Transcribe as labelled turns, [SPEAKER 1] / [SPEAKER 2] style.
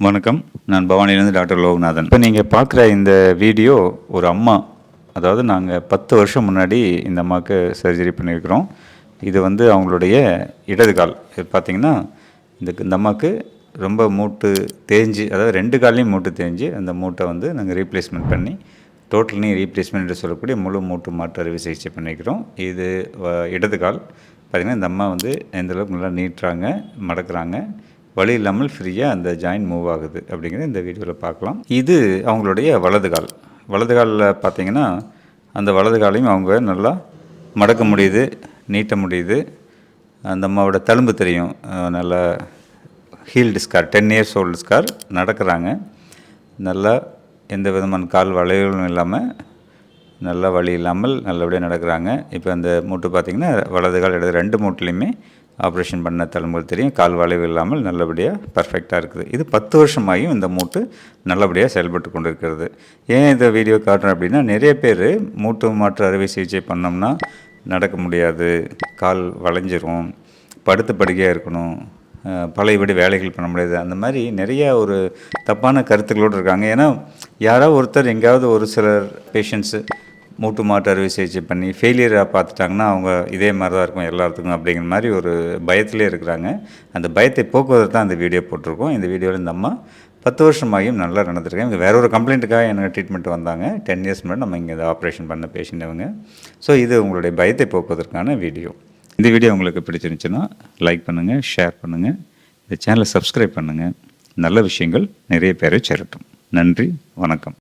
[SPEAKER 1] வணக்கம். நான் பவானிலேருந்து டாக்டர் லோகநாதன். இப்போ நீங்கள் பார்க்குற இந்த வீடியோ ஒரு அம்மா அதாவது நாங்கள் பத்து வருஷம் முன்னாடி இந்த அம்மாவுக்கு சர்ஜரி பண்ணியிருக்கிறோம். இது வந்து அவங்களுடைய இடது கால். இது பார்த்தீங்கன்னா இந்த இந்த அம்மாவுக்கு ரொம்ப மூட்டு தேஞ்சு அதாவது ரெண்டு கால்லையும் மூட்டு தேஞ்சு அந்த மூட்டை வந்து நாங்கள் ரீப்ளேஸ்மெண்ட் பண்ணி டோட்டல் நீ ரீப்ளேஸ்மெண்ட் என்று சொல்லக்கூடிய முழு மூட்டு மாற்று அறுவை சிகிச்சை பண்ணிக்கிறோம் இது வ- இடது கால். பார்த்திங்கன்னா இந்த அம்மா வந்து எந்த அளவுக்கு நல்லா நீட்டுறாங்க மடக்குறாங்க வழி இல்லாமல் ஃப்ரீயாக அந்த ஜாயின் மூவ் ஆகுது அப்படிங்கிறத இந்த வீடியோவில் பார்க்கலாம். இது அவங்களுடைய வலது கால். வலது காலில் பார்த்தீங்கன்னா அந்த வலது காலையும் அவங்க நல்லா மடக்க முடியுது நீட்ட முடியுது. அந்த அம்மாவோட தழும்பு தெரியும். நல்லா healed scar ten years old scar நடக்கிறாங்க. நல்லா எந்த விதமான கால் வளைவுகளும் இல்லாமல் நல்லா வழி இல்லாமல் நல்லபடியாக நடக்கிறாங்க. இப்போ அந்த மூட்டு பார்த்திங்கன்னா வலது கால் இடது ரெண்டு மூட்டுலேயுமே ஆப்ரேஷன் பண்ண தலைமுறை தெரியும். கால் வளைவு இல்லாமல் நல்லபடியாக பர்ஃபெக்டாக இருக்குது. இது பத்து வருஷமாகியும் இந்த மூட்டு நல்லபடியாக செயல்பட்டு கொண்டு இருக்கிறது ஏன் இந்த வீடியோ காட்டுறேன் அப்படின்னா நிறைய பேர் மூட்டு மாற்று அறுவை சிகிச்சை பண்ணோம்னா நடக்க முடியாது. கால் வளைஞ்சிரும். படுத்து படுக்கையாக இருக்கணும். பழையபடி வேலைகள் பண்ண முடியாது. அந்த மாதிரி நிறையா ஒரு தப்பான கருத்துக்களோடு இருக்காங்க. ஏன்னா யாராவது ஒருத்தர் எங்கேயாவது ஒரு சிலர் பேஷண்ட்ஸு மூட்டு மாட்டு அறுவை சிகிச்சை பண்ணி ஃபெயிலியராக பார்த்துட்டாங்கன்னா அவங்க இதே மாதிரி தான் இருக்கும் எல்லாத்துக்கும் அப்படிங்கிற மாதிரி ஒரு பயத்திலே இருக்கிறாங்க. அந்த பயத்தை போக்குவரத்து தான் அந்த வீடியோ போட்டிருக்கோம். இந்த வீடியோவில் இந்த அம்மா பத்து வருஷமாகியும் நல்லா நடந்திருக்கேன் இங்கே வேற ஒரு கம்ப்ளைண்ட்டுக்காக எனக்கு ட்ரீட்மெண்ட் வந்தாங்க. டென் இயர்ஸ் முன்னாடி நம்ம இங்கே ஆப்ரேஷன் பண்ண பேஷண்ட் அவங்க ஸோ இது உங்களுடைய பயத்தை போக்குவதற்கான வீடியோ இந்த வீடியோ உங்களுக்கு பிடிச்சிருந்துச்சுன்னா லைக் பண்ணுங்கள் ஷேர் பண்ணுங்கள் இந்த சேனலை சப்ஸ்கிரைப் பண்ணுங்கள் நல்ல விஷயங்கள் நிறைய பேரை சேரட்டும். நன்றி வணக்கம்.